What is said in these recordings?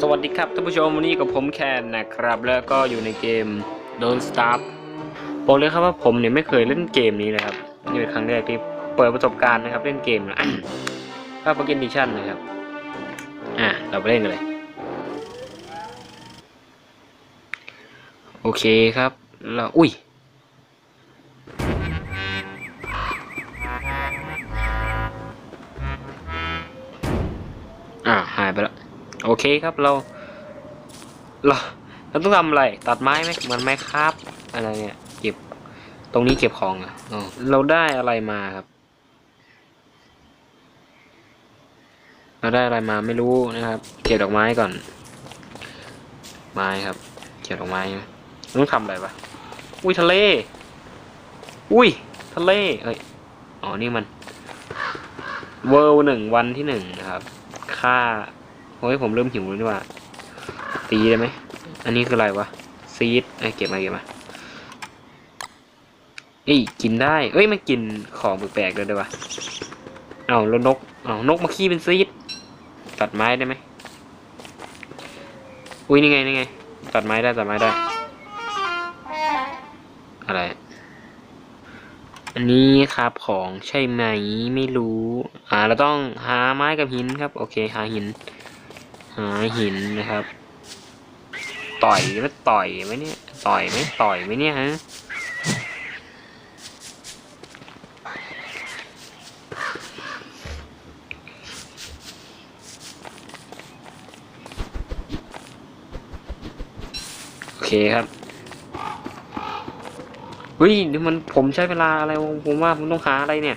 สวัสดีครับท่านผู้ชมวันนี้กับผมแคนนะครับ แล้วก็อยู่ในเกม Don't Stop บอกเลยครับว่าผมเนี่ยไม่เคยเล่นเกมนี้นะครับนี่เป็นครั้งแรกที่เปิดประสบการณ์นะครับเล่นเกมนะภาพโปรแกรมดิชั่นนะครับ อะเราไปเล่นกันเลย โอเคครับแล้วอุ้ยอ่าหายไปแล้ว โอเคครับเรา เราเราต้องทำอะไร ตัดไม้ไหมเหมือนไม้คราบอะไรเนี่ยเก็บตรงนี้เก็บของอะเราได้อะไรมาครับ เราได้อะไรมาไม่รู้นะครับ เก็บดอกไม้ก่อน ไม้ครับ เก็บดอกไม้ต้องทำอะไรปะอุ้ยทะเล อุ้ยทะเลเอ้ยอ๋อนี่มันเวิลหนึ่งวันที่หนึ่งนะครับ ค่า โอ้ยผมเริ่มหิวแล้วนี่ว่าตีได้ไหม อันนี้คืออะไรวะ ซีดไอ้เก็บมาเก็บมาเอ้ยกินได้ เอ้ยมันกินของแปลกๆเลยด้วยวะเอาแล้วนกเอานกมาขี้เป็นซีดตัดไม้ได้ไหมอุ้ยนี่ไงนี่ไง ตัดไม้ได้ตัดไม้ได้ อะไร อันนี้ครับของใช่ไหมไม่รู้ อ่าเราต้องหาไม้กับหินครับ โอเค หาหิน หาหินนะครับ ต่อยแล้วต่อยไหมเนี่ย ต่อยไหมต่อยไหมเนี่ยฮะโอเคครับเฮ้ยเดี๋ยวมันผมใช้เวลาอะไรผมว่าผมต้องหาอะไรเนี่ย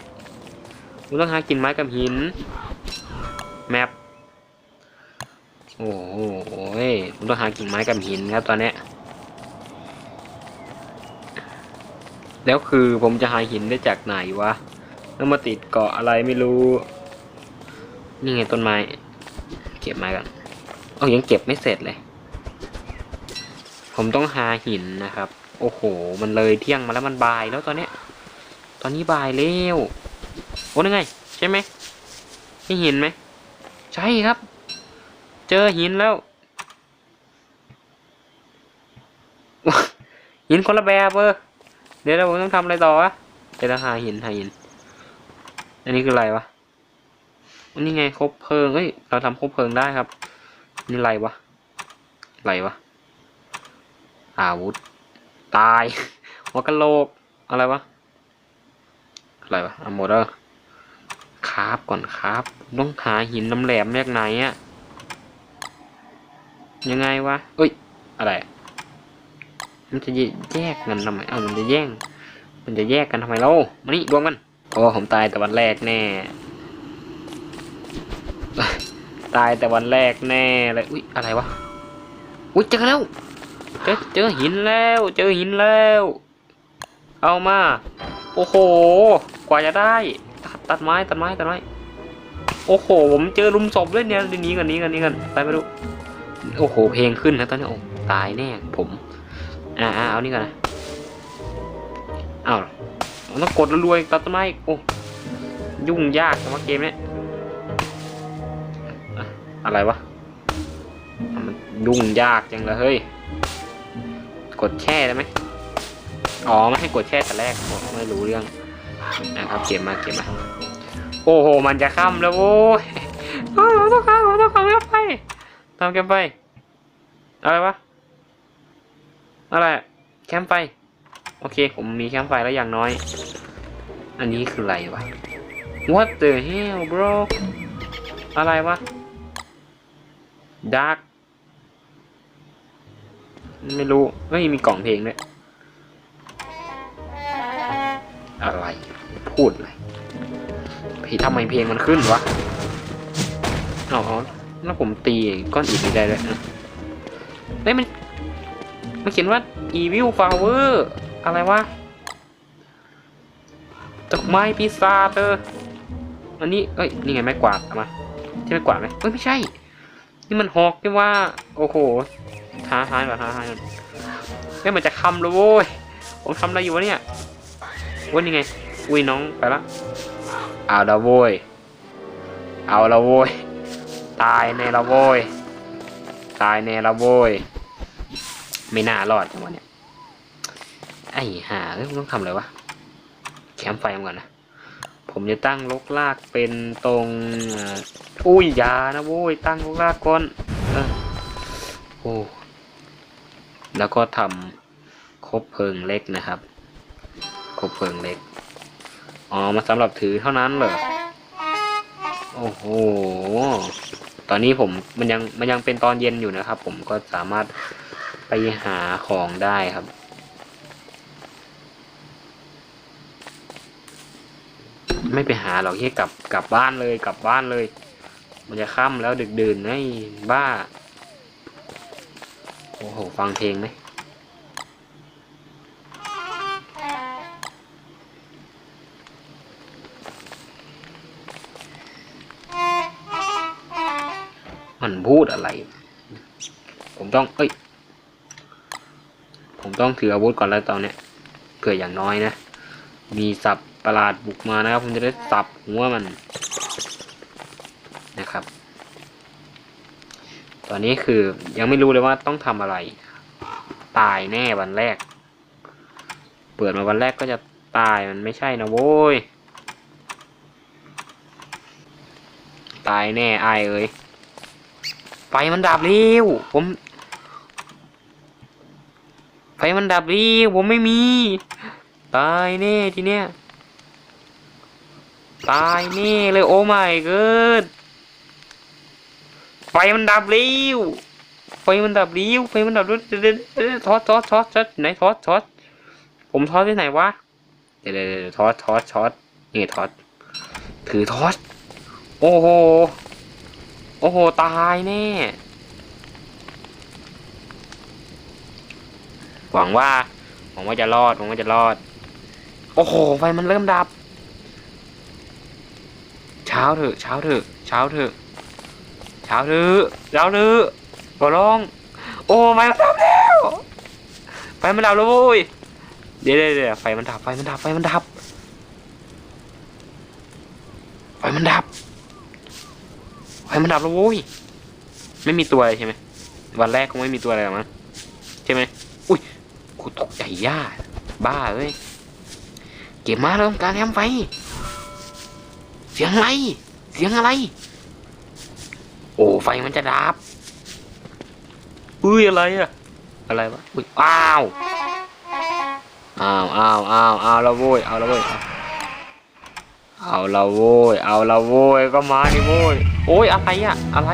ผมต้องหากินไม้กับหิน ต้องหากิ่งไม้กับหินครับตอนนี้แล้วคือผมจะหาหินได้จากไหนวะแล้วมาติดเกาะอะไรไม่รู้ นี่ไงต้นไม้ เก็บไม้ก่อนเอายังเก็บไม่เสร็จเลย ผมต้องหาหินนะครับ โอ้โห มันเลยเที่ยงมาแล้วมันบ่ายแล้วตอนเนี้ย ตอนนี้บ่ายแล้วโอ้นี่ไง ใช่ไหมให้หินไหม ใช่ครับ เจอหินแล้ว หินคนละแบบเออเดี๋ยวเราต้องทำอะไรต่อวะเดี๋ยวเราหาหินหาหิน อันนี้คืออะไรวะอันนี้ไงครบเพลิงเฮ้ยเราทำครบเพลิงได้ครับ นี่อะไรวะอะไรวะอาวุธ ตายหัวกะโหลกอะไรวะอะไรวะอะหมเดแล้วคราบก่อนครับ ต้องหาหินน้ำแหลมแมกไหนอะยังไงวะเอ้ย อะไร มันจะแยกกันทำไม เอ้ามันจะแย่ง มันจะแยกกันทำไมเล่ามานี่รวมกันโอ้ผมตายแต่วันแรกแน่ ตายแต่วันแรกแน่เลย อุ้ยอะไรวะ อุ้ยเจอแล้ว เจอเจอหินแล้ว เจอหินแล้ว เอามา โอ้โห กว่าจะได้ ตัดตัดไม้ ตัดไม้ ตัดไม้ โอ้โห ผมเจอลุมศพด้วยเนี่ยหนีกันหนีกันหนีกัน ไปไม่รู้ โอ้โห เพลงขึ้นนะตอนนี้โอ้ตายแน่ ผม อ่าอ่าเอานี่ก่อนนะเอาต้องกดรวยตัดต้นไม้โอ้ยุ่งยากสำหรับเกมเนี้ยอะอะไรวะมันยุ่งยากจังเลยเฮ้ยกดแช่ได้ไหมอ๋อไม่ให้กดแช่แต่แรกไม่รู้เรื่องนะครับเก็บมาเก็บมาโอ้โหมันจะค่ำแล้วโว้ยโอ้ยผมต้องข้ามผมต้องข้ามกันไปทำกันไปอะไรวะ อะไรแคมป์ไฟ โอเค ผมมีแคมป์ไฟแล้วอย่างน้อย อันนี้คืออะไรวะ What the hell bro อะไรวะ Dark ไม่รู้เฮ้ยมีกล่องเพลงด้วยอะไร พูดเลยพี่ทำไมเพลงมันขึ้นวะอ๋อแล้วผมตีก้อนอิฐนี้ได้ด้วยนะเฮ้ยมัน มันเขียนว่า evil flower อะไรวะดอกไม้ปีศาจเอออันนี้ เอ้ย นี่ไงไม้กวาดมาใช่ไม้กวาดไหมเอ้ย ไม่ใช่ นี่มันหอกที่ว่า โอ้โหท้าทายก่อนท้าทายก่อนเฮ้ยมันจะคำแล้วโว้ย ผมทำอะไรอยู่วะเนี่ยว่านี่ไง อุ้ยน้องไปละเอาละโว้ย เอาละโว้ย ตายในละโว้ย ตายแน่และโว้ย ไม่น่ารอดจังวะเนี่ย ไอ้ห่าต้องทำอะไรวะ แคมไฟมันก่อนนะ ผมจะตั้งลกลากเป็นตรงอุ้ยอยานะโว้ย ตั้งลกลากก่อนเออโอ้แล้วก็ทำคบเพลิงเล็กนะครับคบเพลิงเล็ก อ๋อ มาสำหรับถือเท่านั้นเหรอ โอ้โห ตอนนี้ผมมันยังมันยังเป็นตอนเย็นอยู่นะครับ ผมก็สามารถ ไปหาของได้ครับ ไม่ไปหาหรอกที่กลับกลับบ้านเลยกลับบ้านเลย มันจะค่ำแล้วดึกดื่นไอ้บ้า โอ้โห ฟังเพลงไหมมันพูดอะไร ผมต้อง เอ้ย ผมต้องถืออาวุธก่อนแล้วตอนเนี้ยเผื่ออย่างน้อยนะ มีสับประหลาดบุกมานะครับ ผมจะได้สับหัวมันนะครับ ตอนนี้คือยังไม่รู้เลยว่าต้องทำอะไร ตายแน่วันแรก เปิดมาวันแรกก็จะตายมันไม่ใช่นะโว้ย ตายแน่ไอเอ้ยไฟมันดับเร็วผม มันดับเร็วผมไม่มี ตายแน่ทีเนี้ย ตายแน่เลยโอ้ไม่เกิดไฟมันดับเร็วไฟมันดับเร็วไฟมันดับเร็วเดี๋ยวเดี๋ยวเดี๋ยวทอดทอดทอดทอดไหนทอดทอดผมทอดที่ไหนวะเดี๋ยวเดี๋ยวเดี๋ยวทอดทอดทอดนี่ทอดถือทอด โอ้โห โอ้โห ตายแน่ หวังว่าหวังว่าจะรอดหวังว่าจะรอด โอ้โหไฟมันเริ่มดับ เช้าเถอะ เช้าเถอะ เช้าเถอะ เช้าเถอะเช้าเถอะขอร้อง โอ้ไฟมันดับแล้วไฟมันดับแล้วโว้ยเดี๋ยวเดี๋ยวไฟมันดับไฟมันดับไฟมันดับไฟมันดับไฟมันดับแล้วโว้ยไม่มีตัวอะไรใช่ไหมวันแรกคงไม่มีตัวอะไรหรอกมั้งใช่ไหม กูตกใจย่าบ้าเอ้ย เก็บมาแล้วต้องการแอมไฟ เสียงอะไร เสียงอะไร โอ้ไฟมันจะดับ อุ้ยอะไรอะอะไรวะ อุ้ยอ้าว อ้าวอ้าวอ้าวอ้าวแล้วโว้ย เอาแล้วโว้ย เอาละโว้ย เอาละโว้ย ก็มาดิโว้ย โอ้ยอะไรอะอะไร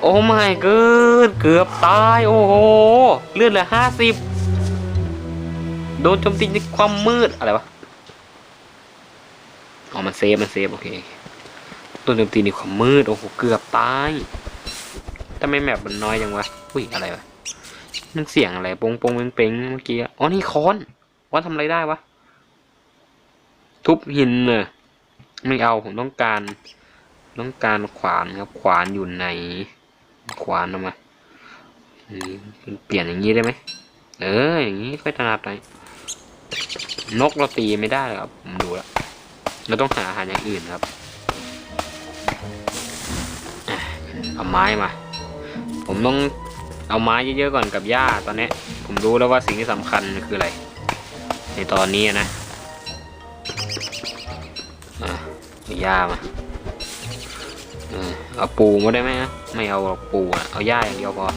โอ้ไม่เกิดเกือบตาย โอ้โห เลือดเหลือห้าสิบโดนโจมตีในความมืด อะไรวะอ๋อมันเซฟ มันเซฟ โอเคโดนโจมตีในความมืด โอ้โห เกือบตายทำไมแมปมันน้อยยังวะ อุ้ย อะไรวะ มันเสียงอะไรปงปงเป่งเป่งเมื่อกี้อะอ๋อ นี่ค้อนว่าทำอะไรได้วะ ทุบหินเนอะไม่เอา ผมต้องการ ต้องการขวานครับ ขวานอยู่ไหน ขวานเอามาเปลี่ยนอย่างนี้ได้ไหมเออ อย่างนี้ค่อยถนัดหน่อยนกเราตีไม่ได้ครับผมดูแล้วเราต้องหาอาหารอย่างอื่นครับเอาไม้มา ผมต้องเอาไม้เยอะๆก่อนกับหญ้าตอนนี้ ผมรู้แล้วว่าสิ่งที่สำคัญคืออะไร ในตอนนี้นะอะเอาหญ้ามา เออเอาปูมาได้ไหมอะไม่เอาหรอกปูอะเอาหญ้าอย่างเดียวพอ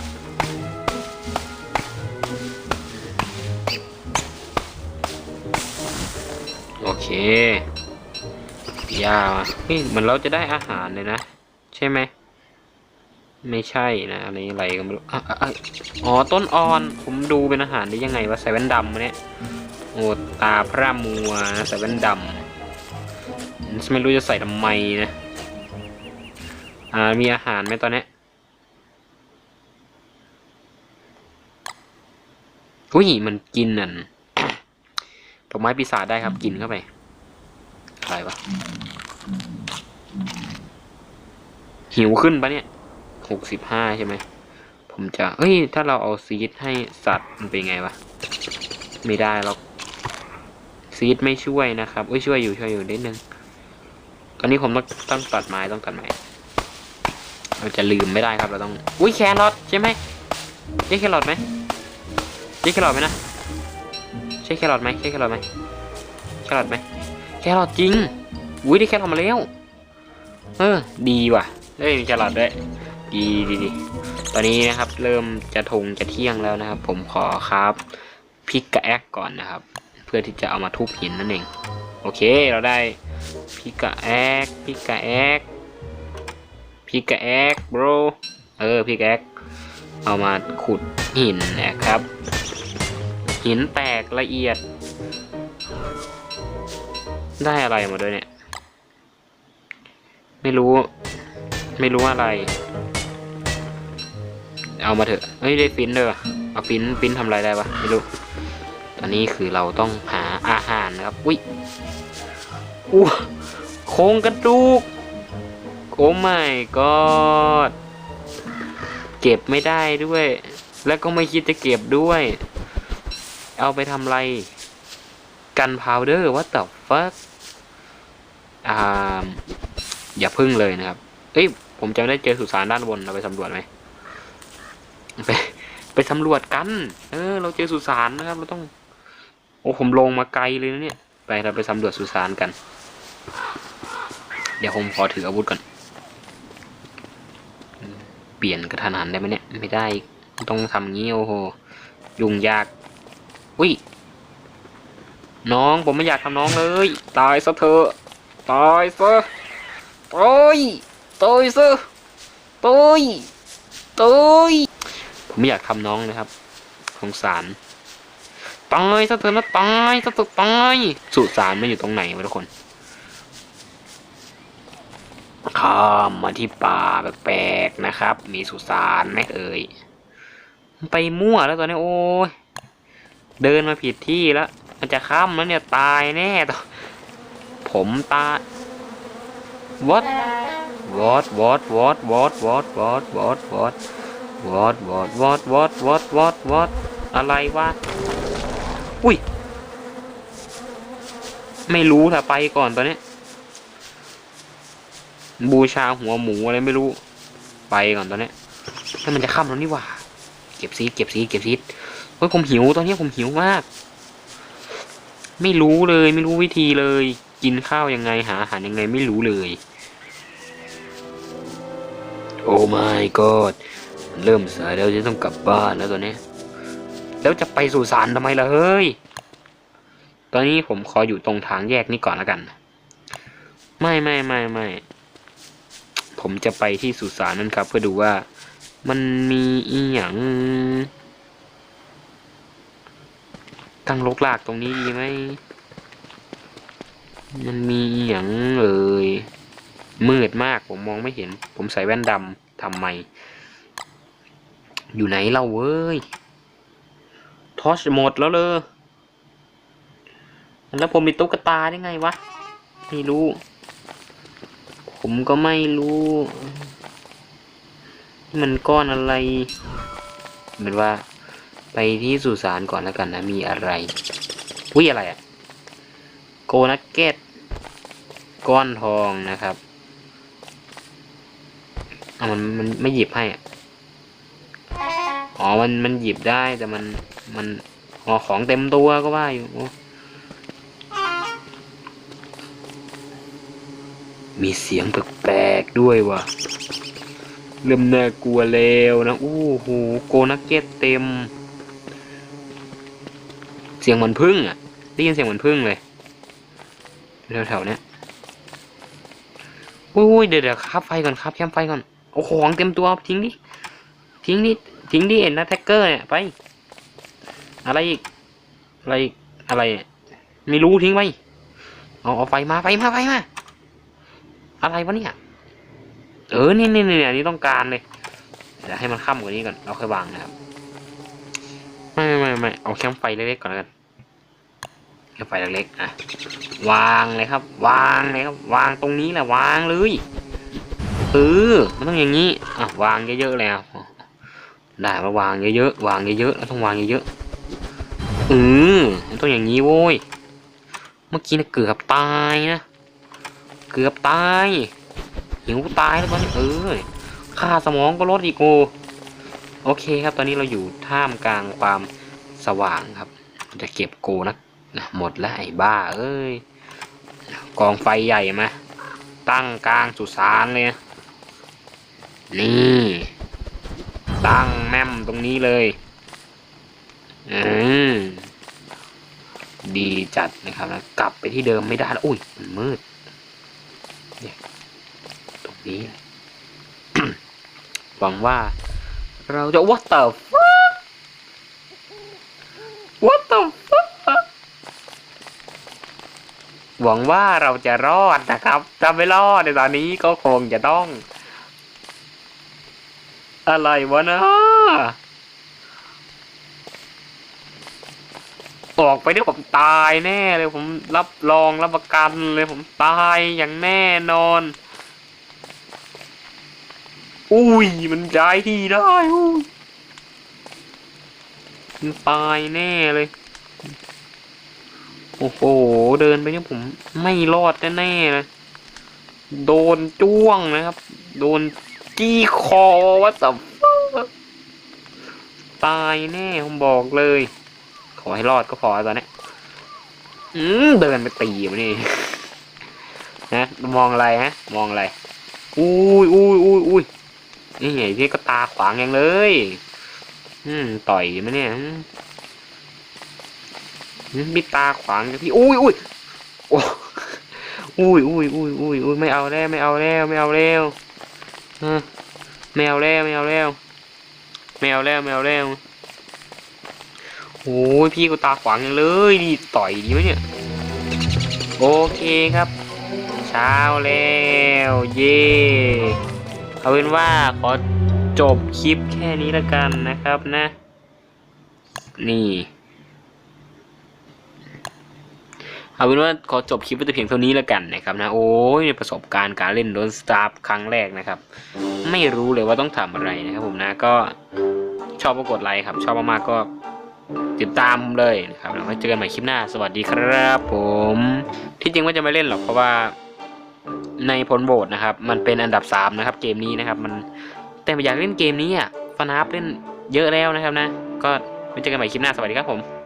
โอเคหญ้าเฮ้ยเหมือนเราจะได้อาหารเลยนะ ใช่ไหมไม่ใช่นะอะไรอะไรก็ไม่รู้อะอะอะอ๋อต้นอ่อนผมดูเป็นอาหารได้ยังไงวะใส่แว่นดำมาเนี่ยโอ้ตาพระมัวใส่แว่นดำไม่รู้จะใส่ทำไมนะ อ่า มีอาหารไหมตอนนี้อุ้ยมันกินนั่นดอกไม้ปีศาจได้ครับ กินเข้าไป อะไรวะ หิวขึ้นปะเนี่ย หกสิบห้าใช่ไหม ผมจะเอ้ย ถ้าเราเอาซีดให้สัตว์มันเป็นไงวะ ไม่ได้หรอก ซีดไม่ช่วยนะครับเอ้ยช่วยอยู่ช่วยอยู่นิดนึงตอนนี้ผมต้องต้องตัดไม้ต้องตัดไม้ เราจะลืมไม่ได้ครับเราต้องอุ้ยแครอทใช่ไหมใช่แครอทไหมใช่แครอทไหมนะใช่แครอทไหมใช่แครอทไหมแครอทไหมแครอทจริงอุ้ยได้แครอทมาแล้วเออดีว่ะเอ้มีแครอทด้วยดีดีดีตอนนี้นะครับ เริ่มจะทงจะเที่ยงแล้วนะครับ ผมขอครับพิกกะแอกก่อนนะครับ เพื่อที่จะเอามาทุบหินนั่นเอง โอเคเราได้พิกกะแอกพิกกะแอก พิกกะแอกบรเออพิกกะแอกเอามาขุดหินนะครับ หินแตกละเอียด ได้อะไรมาด้วยเนี่ย ไม่รู้ ไม่รู้อะไร เอามาเถอะเฮ้ยได้ฟินด้วยวะเอาฟินฟินทำอะไรได้ปะไม่รู้ตอนนี้คือเราต้องหาอาหารนะครับ อุ้ยอู้โครงกระดูก อ้ไม่ก็เก็บไม่ได้ด้วย แล้วก็ไม่คิดจะเก็บด้วย เอาไปทำอะไร กันพาวเดอร์ว่าต่อฟักอ่าอย่าพึ่งเลยนะครับ เอ้ย ผมจำได้เจอสุสานด้านบน เราไปสำรวจไหมไปไปสำรวจกัน เออ เราเจอสุสานนะครับ เราต้อง โอ้ ผมลงมาไกลเลยนะเนี่ย ไปเราไปสำรวจสุสานกัน เดี๋ยวผมขอถืออาวุธก่อน เปลี่ยนกระทันหันได้ไหมเนี่ย ไม่ได้ต้องทำงี้โอ้โหยุ่งยากอุ้ยน้องผมไม่อยากทำน้องเลย ตายซะเถอะตายซะตายตายซะตายตายผมไม่อยากทำน้องนะครับสงสารตายซะเถอะนะตายซะเถอะตายสุสานมันอยู่ตรงไหนวะทุกคน ข้ามมาที่ป่าแปลกๆนะครับ มีสุสานไหมเอ่ยไปมั่วแล้วตอนนี้โอ้ยเดินมาผิดที่แล้ว มันจะข้ามแล้วเนี่ยตายแน่ต่อผมตาย what what what what what what what what what what what what what what what what อะไรวะอุ้ย ไม่รู้ถ้าไปก่อนตอนนี้ บูชาหัวหมูอะไรไม่รู้ ไปก่อนตอนนี้ถ้ามันจะค่ำแล้วนี่หว่า เก็บซีดเก็บซีดเก็บซีดเฮ้ยผมหิวตอนนี้ผมหิวมาก ไม่รู้เลยไม่รู้วิธีเลย กินข้าวยังไงหาอาหารยังไงไม่รู้เลย โอ้ my god เริ่มสายแล้วจะต้องกลับบ้านแล้วตอนนี้ แล้วจะไปสู่ศาลทำไมล่ะเฮ้ย ตอนนี้ผมขออยู่ตรงทางแยกนี้ก่อนแล้วกัน ไม่ไม่ไม่ไม่ ผมจะไปที่สุสานนั่นครับ เพื่อดูว่ามันมีอีหยังตั้งลกลากตรงนี้ดีไหมมันมีอหย่างเอ่ยมืดมากผมมองไม่เห็น ผมใส่แว่นดำทำไม อยู่ไหนเราเว้ยทอชหมดแล้วเลยแล้วผมมีตุ๊กตาได้ไงวะ ไม่รู้ ผมก็ไม่รู้ มันก้อนอะไรเหมือนว่า ไปที่สุสานก่อนแล้วกันนะ มีอะไรอุ้ยอะไรอะโกนักเก็ตก้อนทองนะครับอะมันมันไม่หยิบให้อะอ๋อ มันมันหยิบได้แต่มันมันอ๋อของเต็มตัวก็ว่าอยู่ มีเสียงแปลกๆด้วยว่ะ เริ่มน่ากลัวแล้วนะ โอู้หูโกนักเก็ตเต็ม เสียงเหมือนพึ่งอะ ได้ยินเสียงเหมือนพึ่งเลยแถวๆเนี้ยอุ้ยเดี๋ยวเดี๋ยวครับไฟก่อนครับแคมไฟก่อน โอ้ของเต็มตัวทิ้งดิ ทิ้งดิ ทิ้งดิเอ็นนะแท็กเกอร์เนี่ยไป อะไรอีก อะไรอีกอะไรเนี่ยไม่รู้ทิ้งไปเอาเอาไฟมาไฟมาไฟมา อะไรวะเนี่ย เออนี่นี่นี่อันนี้ต้องการเลยเดี๋ยวให้มันค่ำกว่านี้ก่อนเราค่อยวางนะครับไม่ไม่ไม่ไม่เอาแคมไฟเล็กๆก่อนแล้วกันแคมไฟเล็กๆอะวางเลยครับ วางเลยครับ วางตรงนี้แหละวางเลยเออมันต้องอย่างนี้อะวางเยอะๆแล้วได้มาวางเยอะๆวางเยอะๆแล้วต้องวางเยอะๆเออมันต้องอย่างนี้โว้ยเมื่อกี้นะเกือบตายนะ เกือบตาย หิวตายแล้วตอนนี้เออค่าสมองก็ลดอีกโอโอเคครับ ตอนนี้เราอยู่ท่ามกลางความสว่างครับ จะเก็บโกนะนะหมดแล้วไอ้บ้าเอ้ยกองไฟใหญ่มาตั้งกลางสุสานเลยนะนี่ตั้งแม่มตรงนี้เลยอืมดีจัดนะครับนะกลับไปที่เดิมไม่ได้แล้วอุ้ยมันมืด เนี่ยตรงนี้ หวังว่า เราจะ what the fuck what the fuck หวังว่าเราจะรอดนะครับถ้าไม่รอดในตอนนี้ก็คงจะต้อง อะไรวะนะ ออกไปเนี่ยผมตายแน่เลยผมรับรองรับประกันเลยผมตายอย่างแน่นอน อุ้ยมันย้ายที่ได้อุ้ยมันตายแน่เลย โอ้โห เดินไปเนี่ยผมไม่รอดแน่ๆเลย โดนจ้วงนะครับ โดนจี้คอวะสับตายแน่ผมบอกเลย ขอให้รอดก็พอตอนนี้อืมเดินไปตีมันนี่นะมองอะไรฮะ มองอะไรอุ้ยอุ้ยอุ้ยอุ้ยนี่ไงพี่ก็ตาขวางอย่างเลย อืมต่อยมันเนี่ยมีตาขวางพี่อุ้ยอุ้ยโอ้อุ้ยอุ้ยอุ้ยอุ้ยอุ้ยไม่เอาแล้วไม่เอาแล้วไม่เอาแล้วไม่เอาแล้วไม่เอาแล้วไม่เอาแล้วไม่เอาแล้ว โอ้ยพี่ก็ตาขวางอย่างเลยนี่ต่อยดีไหมเนี่ย โอเคครับ เช้าแล้ว เย่เอาเป็นว่าขอจบคลิปแค่นี้ละกันนะครับนะ นี่ เอาเป็นว่าขอจบคลิปไว้แต่เพียงเท่านี้แล้วกันนะครับนะ โอ้ยประสบการณ์การเล่นโดนสตาร์ครั้งแรกนะครับ ไม่รู้เลยว่าต้องทำอะไรนะครับผมนะก็ชอบก็กดไลค์ครับ ชอบมากๆก็ ติดตามผมเลยนะครับแล้วเจอกันใหม่คลิปหน้าสวัสดีครับผม ที่จริงว่าจะไม่เล่นหรอกเพราะว่าในผลโหวตนะครับ มันเป็นอันดับสามนะครับ เกมนี้นะครับ มันแต่อยากเล่นเกมนี้อะฟนาฟเล่นเยอะแล้วนะครับนะ ก็ไว้เจอกันใหม่คลิปหน้าสวัสดีครับผม